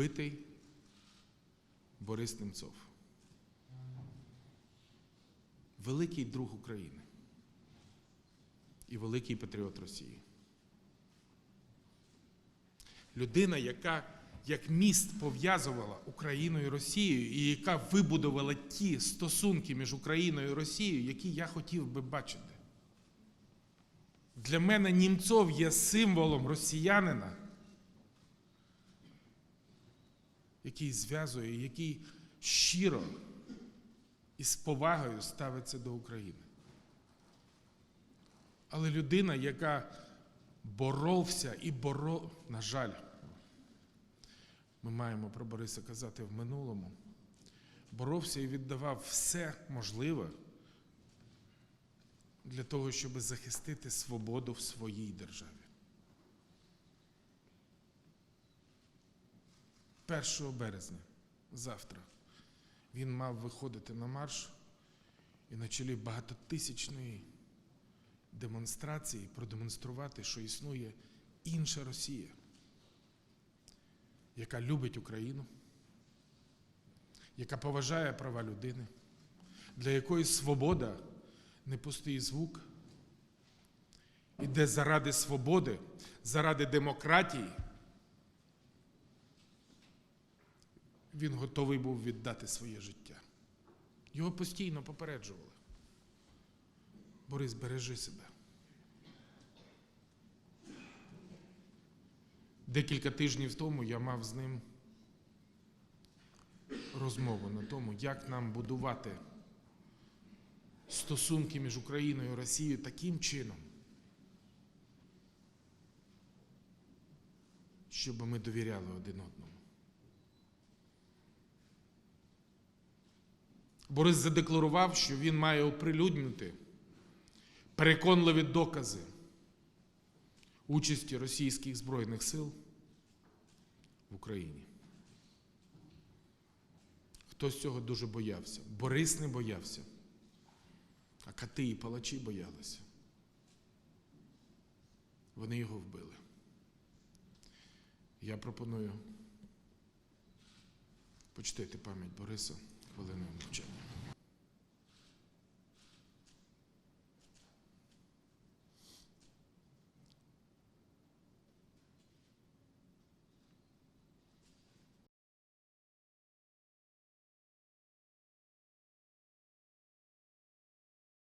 вбитий Борис Немцов. Великий друг України і великий патріот Росії. Людина, яка як міст пов'язувала Україну і Росію, і яка вибудувала ті стосунки між Україною і Росією, які я хотів би бачити. Для мене Німцов є символом росіянина, який зв'язує, який щиро і з повагою ставиться до України. Але людина, яка боровся і боров, на жаль, ми маємо про Бориса казати в минулому, боровся і віддавав все можливе для того, щоб захистити свободу в своїй державі. 1 березня, завтра, він мав виходити на марш і на чолі багатотисячної демонстрації продемонструвати, що існує інша Росія, яка любить Україну, яка поважає права людини, для якої свобода не пустий звук, і де заради свободи, заради демократії він готовий був віддати своє життя. Його постійно попереджували. Борис, бережи себе. Декілька тижнів тому я мав з ним розмову на тому, як нам будувати стосунки між Україною і Росією таким чином, щоб ми довіряли один одному. Борис задекларував, що він має оприлюднити переконливі докази участі російських Збройних сил в Україні. Хтось цього дуже боявся. Борис не боявся, а кати і палачі боялися. Вони його вбили. Я пропоную почтити пам'ять Бориса podemos. Muchas